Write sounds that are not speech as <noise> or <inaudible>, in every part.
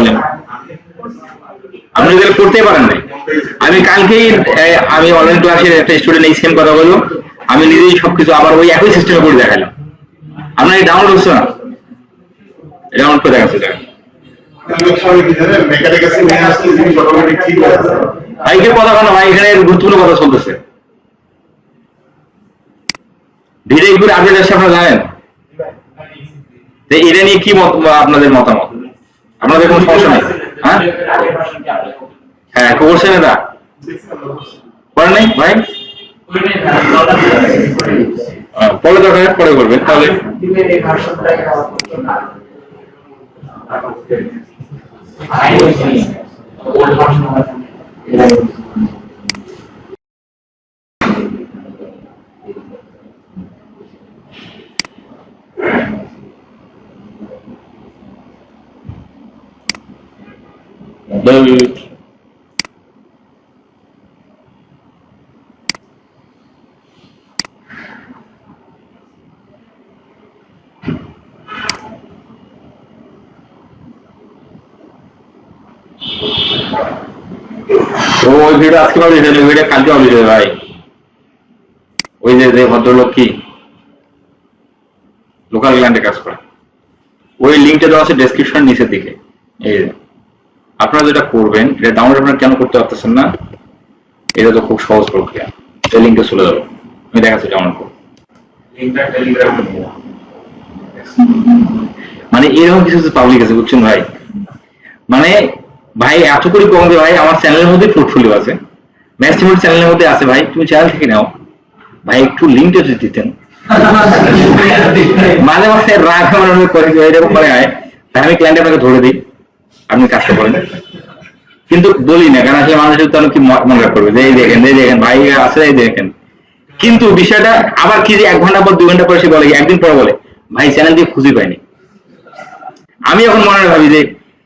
বলেন। আপনি যদি করতে পারেন নাই। আমি কালকেই আমি অনলাইন ক্লাসের একটা স্টুডেন্ট এই সেম কথা বলব। আমি নিজেই সবকিছু আবার ওই একই সিস্টেমে করে দেখালাম। আপনার ডাউনলোড হচ্ছে না? ডাউনলোড করে দেখাচ্ছে কথা ভাই, এখানে গুরুত্বপূর্ণ কথা চলতেছে। আপনারা জানেন? এটা নিয়ে কি আপনাদের মতামত? আপনাদের কোনো সমস্যা নেই। হ্যাঁ? হ্যাঁ সে দাদা করেন নাই, ভাই? পরে দরকার পরে করবেন তাহলে. তো ওই ভিডিও আজকে পাবলিশ হলো ভিডিও কালকে পাবলিশ ভাই। ওই যে যে ভদ্রলোক কি? লোকাল ল্যান্ডে কাজ করে। ওই লিঙ্কটা দেওয়া আছে ডেসক্রিপশন নিচের দিকে। এই। আপনারা যেটা করবেন এটা ডাউনলোড আপনারা কেন করতে পারতেছেন না এটা তো খুব সহজ প্রক্রিয়া। এই লিঙ্কে চলে যাব। আমি দেখাচ্ছি ডাউনলোড করব মানে এরকম কিছু পাবলিক আছে বুঝছেন ভাই? মানে ভাই এত করে কমবে ভাই আমার চ্যানেলের মধ্যে পোর্টফোলিও আছে। ম্যাক্সিমাম চ্যানেলের মধ্যে আছে ভাই তুমি চ্যানেল থেকে নাও। ভাই একটু লিঙ্কটা যদি দিতেন। <laughs> মাঝে মাঝে রাগ আমার মনে করে এরকম করে হয় তাই আমি ক্লায়েন্ট আপনাকে ধরে দিই। আপনি কাজটা করেন। কিন্তু বলি না, কারণ আসলে মানুষের তো কি মনে করবে, যে এই দেখেন এই দেখেন, ভাই আছে, এই দেখেন। কিন্তু বিষয়টা আবার কি যে এক ঘণ্টা পর দুই ঘণ্টা পরে সে বলে, একদিন পরে বলে, ভাই চ্যানেল দিয়ে খুঁজে পাইনি। আমি এখন মনে ভাবি যে,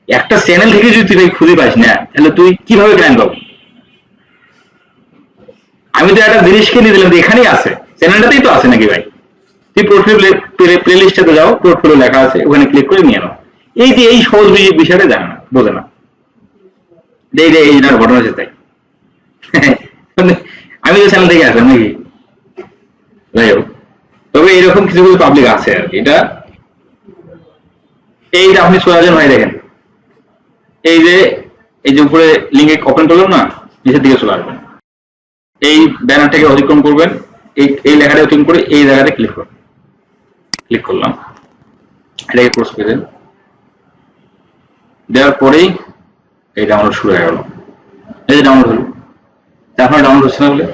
একটা চ্যানেল থেকে যদি তুই ভাই খুঁজে পাস না, তাহলে তুই কীভাবে ক্লায়েন্ট পাবো? আমি তো একটা জিনিস কিনে দিলাম যে এখানেই আছে চ্যানেলটাতেই তো আছে নাকি ভাই? তুই পোর্টফোলিও প্লে লিস্টে যাও পোর্টফোলিও লেখা আছে, ওখানে ক্লিক করে নিয়ে নাও। এই যে এই সহজ বিষয়টা জানে না, বোঝে না। এই যে এই ঘটনা হচ্ছে তাই। আমি তো চ্যানেল থেকে আসলাম নাকি? যাই হোক। তবে এরকম কিছু কিছু পাবলিক আছে আর কি। এটা এই যে আপনি সোয়াজন ভাই দেখেন। এই যে এই যে উপরে লিঙ্কে ওপেন করলাম না, নিচের দিকে চলে আসবেন। এই ব্যানারটাকে অতিক্রম করবেন। এই এই লেখাটা অতিক্রম করে এই জায়গাতে ক্লিক করুন ক্লিক করলাম। এটাকে ক্লোজ করে দেওয়ার পরেই এই ডাউনলোড শুরু হয়ে গেল। এই যে ডাউনলোড হলো। এখন ডাউনলোড হচ্ছে না বলে?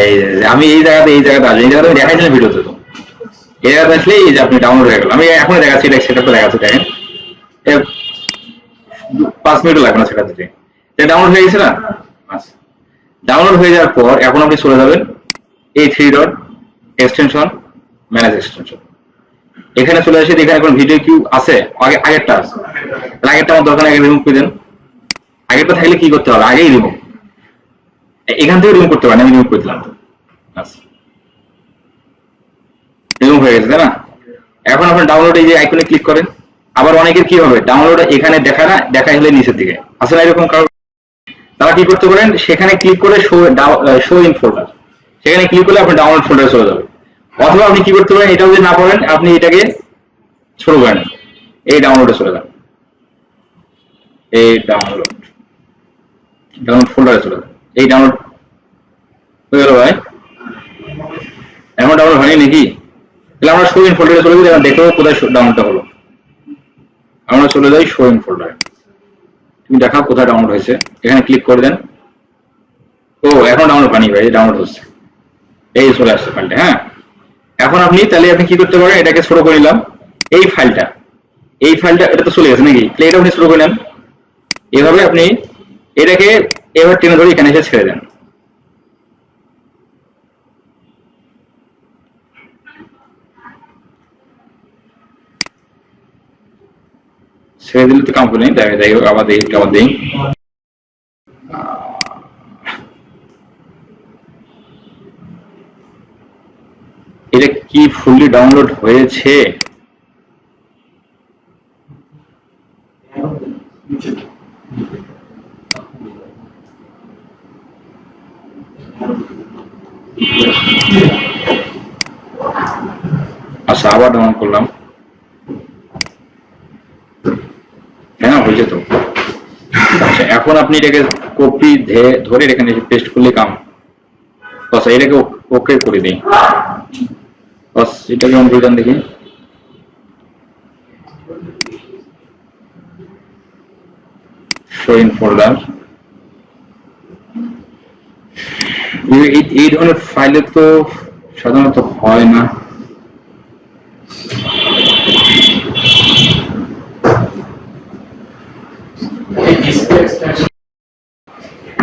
এই আমি এই জায়গাতে এই জায়গাতে আসব এই জায়গাতে আমি দেখাইছিলাম ভিডিওতে তো। এই জায়গাতে আসলে এই যে আপনি ডাউনলোড হয়ে গেল। আমি এখন দেখাচ্ছি, এটা সেটা দেখাচ্ছি, দেখেন। পাঁচ মিনিটও লাগবে না সেটা দিতে। এটা ডাউনলোড হয়ে গেছে না? ডাউনলোড হয়ে যাওয়ার পর এখন আপনি চলে যাবেন এই three dot extension manage extension এখানে চলে এসে এখানে এখন ভিডিও কিউ আছে? আগে আগেরটা আছে। আগেরটা আমার দরকার আগে রিমুভ করে দেন। আগেরটা থাকলে কি করতে হবে? আগেই রিমুভ এখান থেকে রিমুভ করতে পারেন, আমি রিমুভ করে দিলাম। তো রিমুভ হয়ে গেছে, তাই না? এখন আপনার ডাউনলোড এই যে আইকনে ক্লিক করেন। আবার অনেকের কি হবে? ডাউনলোড এখানে দেখা না দেখা হলে নিচের দিকে। আসলে এরকম কারণ তারা কি করতে পারেন? সেখানে ক্লিক করে শো শো ইন ফোল্ডার সেখানে ক্লিক করলে আপনার ডাউনলোড ফোল্ডারে চলে যাবে। অথবা আপনি কি করতে পারেন এটাও যদি না পারেন আপনি এটাকে ছোট করেন। এই ডাউনলোডে চলে যান এই ডাউনলোড ডাউনলোড ফোল্ডারে চলে যান এই ডাউনলোড হয়ে গেল ভাই। এখন ডাউনলোড হয়নি নাকি? তাহলে আমরা শো ইন ফোল্ডারে চলে যাই দেখো কোথায় ডাউনলোডটা হলো। আমরা চলে যাই শো ইন ফোল্ডারে তুমি দেখাও কোথায় ডাউনলোড হয়েছে। এখানে ক্লিক করে দেন। ও, এখন ডাউনলোড পানি ভাই ডাউনলোড হচ্ছে। এই চলে আসছে ফাইলটা হ্যাঁ? এখন আপনি তাহলে আপনি কি করতে পারেন? এটাকে ছোট করে নিলাম। এই ফাইলটা এই ফাইলটা এটা তো চলে গেছে নাকি? তাহলে এটা আপনি ছোট করে নেন। এভাবে আপনি এটাকে এবার টেনে ধরে এখানে এসে ছেড়ে দেন। ছেড়ে দিলে তো কাম করে নেই। দেখা যাই হোক আবার দেখি। এটা কি ফুললি ডাউনলোড হয়েছে? আচ্ছা আবার ডাউন করলাম। হ্যাঁ হয়েছে তো। আচ্ছা এখন আপনি এটাকে কপি ধরে এখানে পেস্ট করলে কাম। আচ্ছা এটাকে ওকে করে দিই। বাস এটাকে অন করে দেন দেখি? এই ধরনের ফাইলে তো সাধারণত হয় না।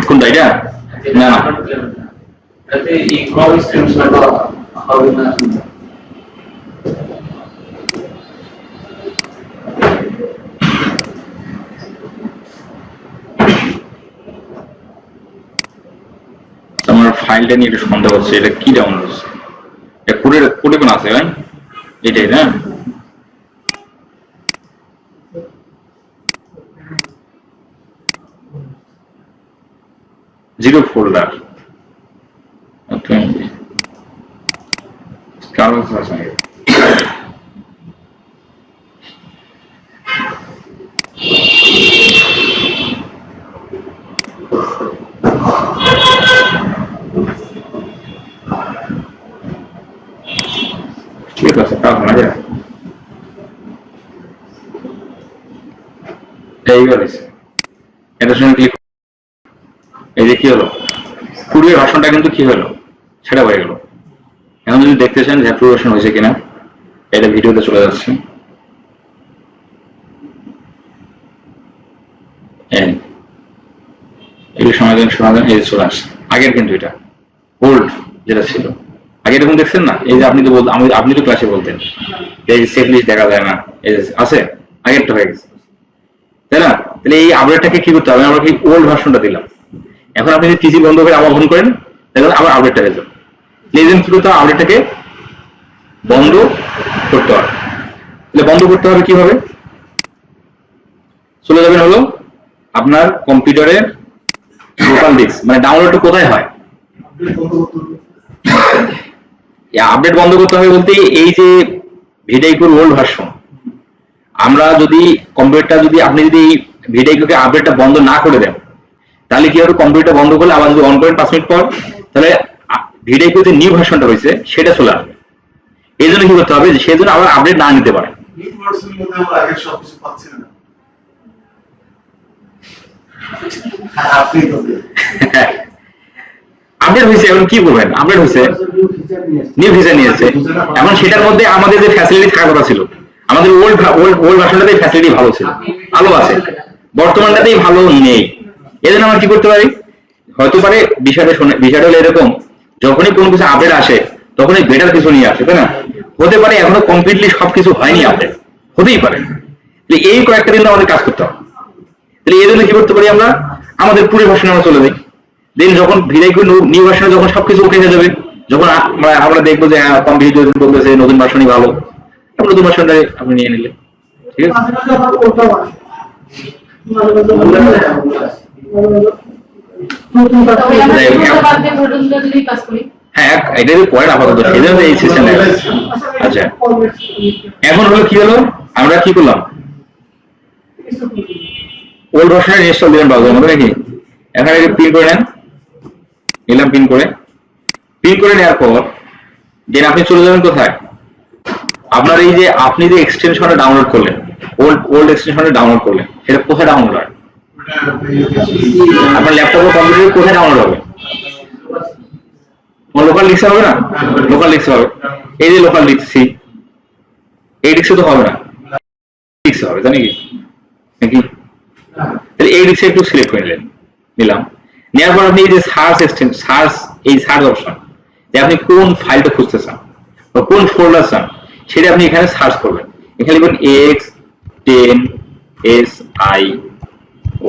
কোনটা এটা না না তাতে এই ক্রম এক্সটেনশনটা হবে না আমার ফাইলটা নিয়ে একটু সন্দেহ হচ্ছে এটা কি ডাউনলোড এটা কোডে কোডে কোন আছে, ভাই? এটাই, না? জিরো ফোল্ডার ওকে কারণ আছে ঠিক আছে তা শোনা যায় এই যে ভাষণটা কিন্তু কি হলো? সেটা হয়ে গেল। এখন যদি দেখতে চান ভাষণ হয়েছে কিনা, এটা ভিডিওতে চলে যাচ্ছে। সমাধান সমাধান, এই চলে আসছে। আগের কিন্তু এটা। ওল্ড যেটা ছিল। আগে এরকম দেখছেন না? এই যে আপনি তো বল আমি আপনি তো ক্লাসে বলতেন। এই দেখা যায় না। এই আছে? আগেরটা হয়ে গেছে। তাই না? তাহলে এই আপডেটটাকে কি করতে হবে? আমরা কি ওল্ড ভার্সনটা দিলাম। এখন আপনি যদি টিসি বন্ধ করে আবার অন করেন তাহলে আবার আপডেটটা হয়ে যাবে। লেজেন্ড কি করতে আপডেটটাকে বন্ধ করতে হবে। তাহলে বন্ধ করতে হবে কীভাবে? চলে যাবেন হলো আপনার কম্পিউটারের লোকাল ডিস্ক মানে ডাউনলোডটা কোথায় হয়? আপডেট বন্ধ করতে হবে বলতে এই যে ভিডাইকোর ওল্ড ভার্সন আমরা যদি কম্পিউটারটা যদি আপনি যদি এই ভিডাইকোকে আপডেটটা বন্ধ না করে দেন তাহলে কি হবে? কম্পিউটার বন্ধ করলে আবার যদি অন করেন পাঁচ মিনিট পর তাহলে ভিডিও যে নিউ ভার্সনটা হয়েছে সেটা চলে আসবে। এই জন্য কি করতে হবে? যে সেই জন্য আবার আপডেট না নিতে পারে। হ্যাঁ, আপডেট <laughs> হয়েছে এখন কি করবেন? আপডেট হয়েছে। নিউ ফিচার নিয়েছে এখন সেটার মধ্যে আমাদের যে ফ্যাসিলিটি থাকার কথা ছিল আমাদের ওল্ড ওল্ড ওল্ড ভার্সনটাতেই ফ্যাসিলিটি ভালো ছিল। ভালো আছে। বর্তমানটাতেই ভালো নেই। এজন্য আমরা কি করতে পারি? হয়তো পারে বিষয়টা শুনে বিষয়টা হলো এরকম, যখনই কোনো কিছু আপডেট আসে, তখনই বেটার কিছু নিয়ে আসে, তাই না? হতে পারে এখনও কমপ্লিটলি সবকিছু হয়নি আপডেট। হতেই পারে। এই কয়েকটা দিন আমাদের কাজ করতে হবে। তাহলে এই জন্য কি করতে পারি আমরা? আমাদের পুরো ভার্সনে আমরা চলে যাই। দেন যখন ভিড়াইকো নিউ ভার্সনে যখন সবকিছু উঠে যাবে, যখন আমরা দেখব যে হ্যাঁ কম ভিডিও বলতেছে, নতুন ভাষণই ভালো। তখন নতুন ভার্সনটা আপনি নিয়ে নিলে ঠিক আছে? হ্যাঁ এটা যদি আপাতত সেই এই সিস্টেম আচ্ছা। কি হলো? আমরা কি করলাম? ওল্ড করে নেন। করে। করে পর আপনি চলে যাবেন কোথায়? আপনার এই যে আপনি যে এক্সটেনশনটা ডাউনলোড করলেন ওল্ড ওল্ড এক্সটেনশনটা ডাউনলোড করলেন সেটা কোথায় ডাউনলোড হয়? আপনার ল্যাপটপ কম্পিউটারে কোথায় ডাউনলোড হবে? লোকাল লিখতে হবে না? লোকাল লিখতে হবে। এই যে লোকাল লিখছি এই লিখছে তো হবে না। লিখতে হবে জানি কি নাকি? তাহলে এই লিখছে একটু সিলেক্ট করে নিলেন, নিলাম। নেওয়ার পর আপনি এই যে সার্চ এক্সটেন্স সার্চ এই সার্চ অপশন যে আপনি কোন ফাইলটা খুঁজতে চান, বা কোন ফোল্ডার চান সেটা আপনি এখানে সার্চ করবেন। এখানে লিখবেন X ten S I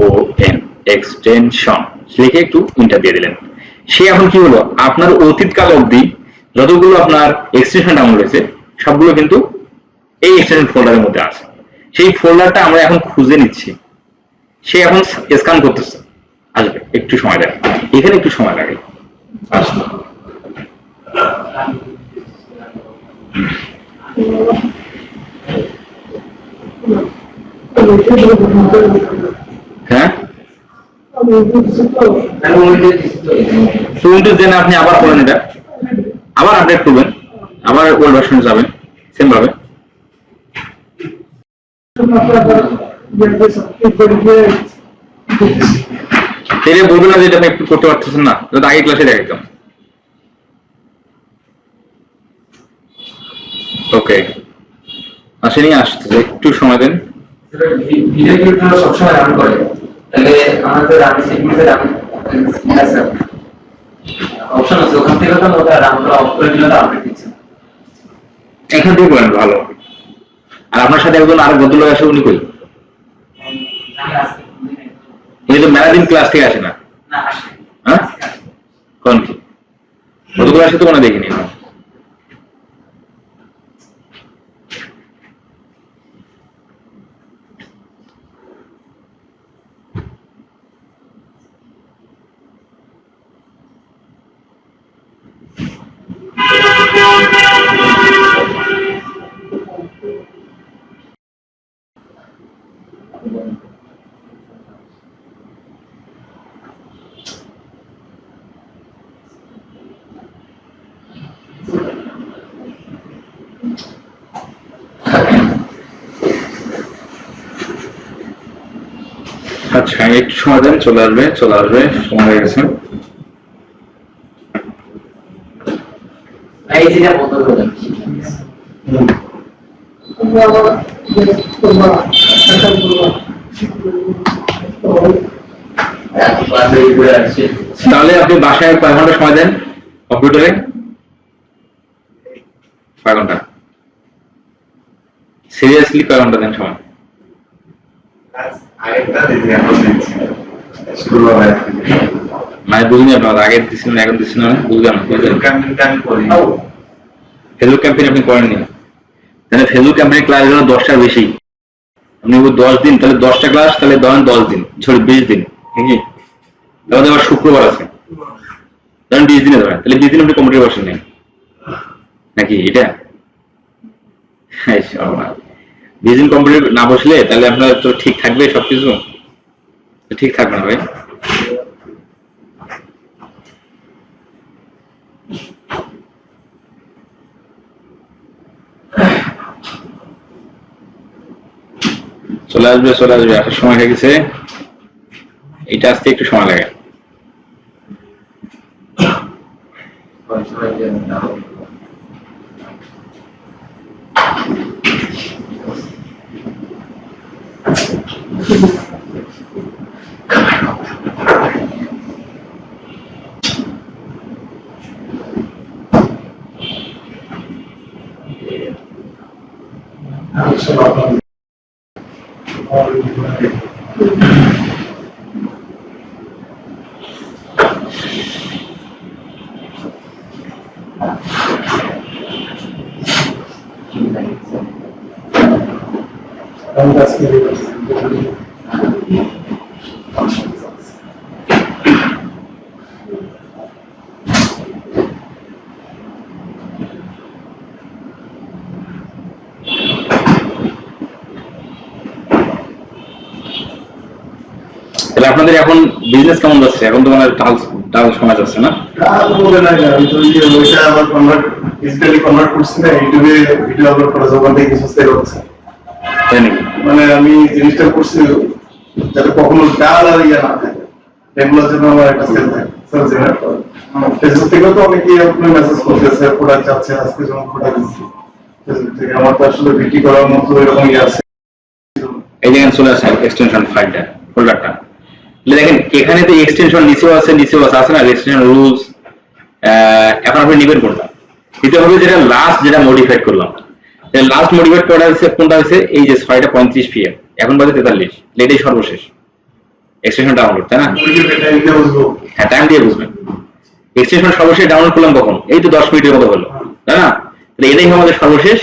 O N extension লিখে একটু ইন্টার দিয়ে দিলেন। সে এখন কি হলো? আপনার অতীতকাল অবধি যতগুলো আপনার এক্সটেনশন ডাউনলোড হয়েছে, সবগুলো কিন্তু এই এক্সটেনশন ফোল্ডারের মধ্যে আছে। সেই ফোল্ডারটা আমরা এখন খুঁজে নিচ্ছি। সে এখন স্ক্যান করতেছে। আসবে, একটু সময় লাগে। এখানে একটু সময় লাগে। আসবে হ্যাঁ? আপনি আবার করেন এটা আবার আপডেট করবেন। আবার ওল্ড ভার্সন যাবেন। সেম ভাবে। বলবেন না যে এটা আপনি একটু করতে পারতেছেন না। আগে ক্লাসে দেখাইতাম ওকে আসেনি আসতেছে একটু সময় দেন। ভিডিও ক্লিপটা সবসময় রান করে। তাহলে আমাদের রান সেগমেন্টে রান অপশন আছে? ওখান থেকে তো ওটা রান করা অফ করে দিলে তো আপডেট দিচ্ছে এখান থেকে করেন ভালো। আর আপনার সাথে একজন আরও ভদ্রলোক আসে উনি কই? উনি তো মেলা দিন ক্লাস থেকে আসে না। হ্যাঁ? কোন কি? ভদ্রলোক আসে তো দেখিনি। আচ্ছা একটু সময় দেন চলে আসবে চলে আসবে সময় হয়ে গেছে। তাহলে আপনি বাসায় কয় ঘণ্টা সময় দেন কম্পিউটারে। কয় ঘণ্টা। সিরিয়াসলি কয় ঘণ্টা দেন সময়। মানে আপনার এখন না? বুঝলাম ফেসবুক ক্যাম্পেইন আপনি করেননি তাহলে ফেসবুক ক্যাম্পেইন ক্লাস দশটার বেশি। আপনি দশ দিন, তাহলে দশটা ক্লাস তাহলে ধরেন দশ দিন সরি বিশ দিন ঠিক আছে তাহলে আবার শুক্রবার আছে। ধরেন বিশ দিনে ধরেন, তাহলে বিশ দিন আপনি কম্পিউটার বসেন নেই। নাকি এটা? হ্যাঁ দিন কম্পিউটার না বসলে তাহলে আপনার তো ঠিক থাকবে সবকিছু? ঠিক থাকবে না ভাই চলে আসবে চলে আসবে, আসার সময় হয়ে গেছে। এটা আসতে একটু সময় লাগে। তাহলে আপনাদের এখন বিজনেস কেমন যাচ্ছে? এখন তো মানে টাল টাল সময় যাচ্ছে না? কাজ বলে নাই আমি তো ওইটা আবার কনভার্ট ডিজিটালি কনভার্ট করছি না ইউটিউবে ভিডিও আপলোড করা যাবে কিছু সেল হচ্ছে। মানে আমি জিনিসটা করছি যাতে কখনো ডাল আর ইয়ে না থাকে। এগুলোর জন্য আমার একটা সেল থাকে। ফেসবুক থেকেও তো অনেকে আপনার মেসেজ করতেছে প্রোডাক্ট যাচ্ছে আজকে যেমন প্রোডাক্ট দিচ্ছি। ফেসবুক থেকে আমার তো আসলে বিক্রি করার মতো এরকম ইয়ে আছে। এই যে চলে আসে এক্সটেনশন ফাইলটা ফোল্ডারটা দেখেন এখানে তো এক্সটেনশন নিচেও আছে নিচেও আছে আছে না? এক্সটেনশন রুলস এখন আপনি নিবেন কোনটা? দিতে হবে যেটা লাস্ট যেটা মডিফাইড করলাম। লাস্ট মডিফাইড করা হচ্ছে কোনটা হচ্ছে এই যে ছয়টা পঁয়ত্রিশ পিএম এখন বাজে তেতাল্লিশ। এটাই সর্বশেষ। এক্সটেনশন ডাউনলোড তাই না? এটা হ্যাঁ টাইম দিয়ে বুঝবেন। এক্সটেনশন সর্বশেষ ডাউনলোড করলাম কখন? এই তো দশ মিনিটের মতো হলো, তাই না? তাহলে এটাই আমাদের সর্বশেষ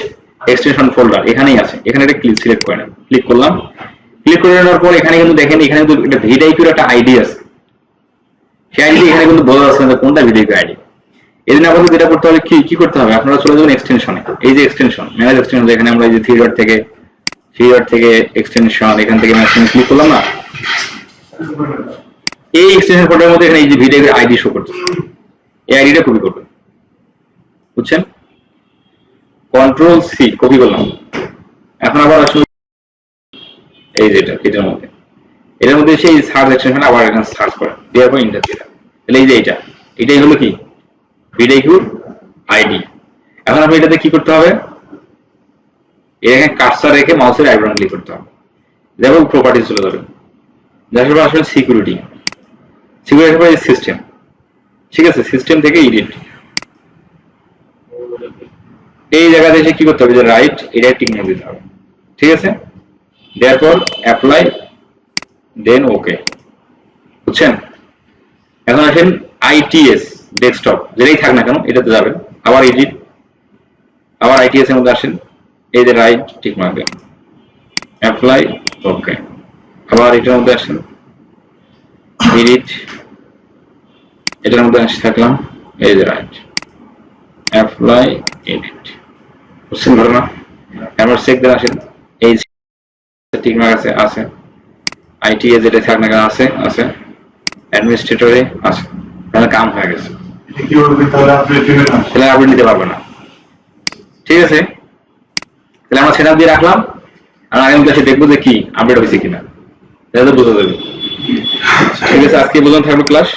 এক্সটেনশন ফোল্ডার এখানেই আছে। এখানে একটা ক্লিক সিলেক্ট করে ক্লিক করলাম। ক্লিক করে নেওয়ার পর এখানে কিন্তু দেখেন, এখানে কিন্তু একটা ভিডাইকিউর একটা আইডি আছে। সেই আইডি এখানে কিন্তু বোঝা যাচ্ছে না কোনটা ভিডাইকিউ আইডি এই জন্য আপনাদের যেটা করতে হবে, কি কি করতে হবে? আপনারা চলে যাবেন এক্সটেনশনে এই যে এক্সটেনশন ম্যানেজ এক্সটেনশন এখানে আমরা এই যে থ্রি ডট থেকে থ্রি ডট থেকে এক্সটেনশন এখান থেকে ম্যানেজ ক্লিক করলাম না? এই এক্সটেনশন কোডের মধ্যে এখানে এই যে ভিডিও আইডি শো করছে। এই আইডিটা কপি করবেন। বুঝছেন? কন্ট্রোল সি কপি করলাম। এখন আবার আসলে এই যেটা এটার মধ্যে। এটার মধ্যে সেই সার্চ এক্সটেনশন আবার এখানে সার্চ করেন দেওয়ার পর ইন্টার দিয়ে তাহলে এই যে এটা এটাই হলো কি? Video ID. এখন এটাতে কি করতে হবে? মাউসের করতে হবে। পর আসলে সিকিউরিটি সিকিউরিটি সিস্টেম ঠিক আছে? সিস্টেম থেকে এই জায়গাতে এসে কি করতে হবে? যে রাইট এটা নিয়ে দিতে হবে। ঠিক আছে? দেওয়ার পর অ্যাপ্লাই দেন ওকে বুঝছেন? এখন আইটিএস ডেস্কটপ যেটাই থাক না কেন, এটাতে যাবেন। আবার এডিট আবার আইটিএস এর মধ্যে আসেন, এই যে রাইট ঠিক মারবেন। অ্যাপ্লাই ওকে আবার এটার মধ্যে আসেন এডিট এটার মধ্যে আসে থাকলাম, এই যে রাইট অ্যাপ্লাই এডিট বুঝছেন ঘটনা? এবার চেক দেন আসেন, এই ঠিক মার্ক আছে আছে। আইটিএ যেটা থাক না কেন, আছে আছে। অ্যাডমিনিস্ট্রেটরে আছে। তাহলে কাম হয়ে গেছে। তাহলে নিতে না। ঠিক আছে? তাহলে দিয়ে রাখলাম। আর কাছে দেখব যে কি আপডেট কিনা। এটা তো ঠিক আছে, আজকে বোঝানো থাকবে ক্লাস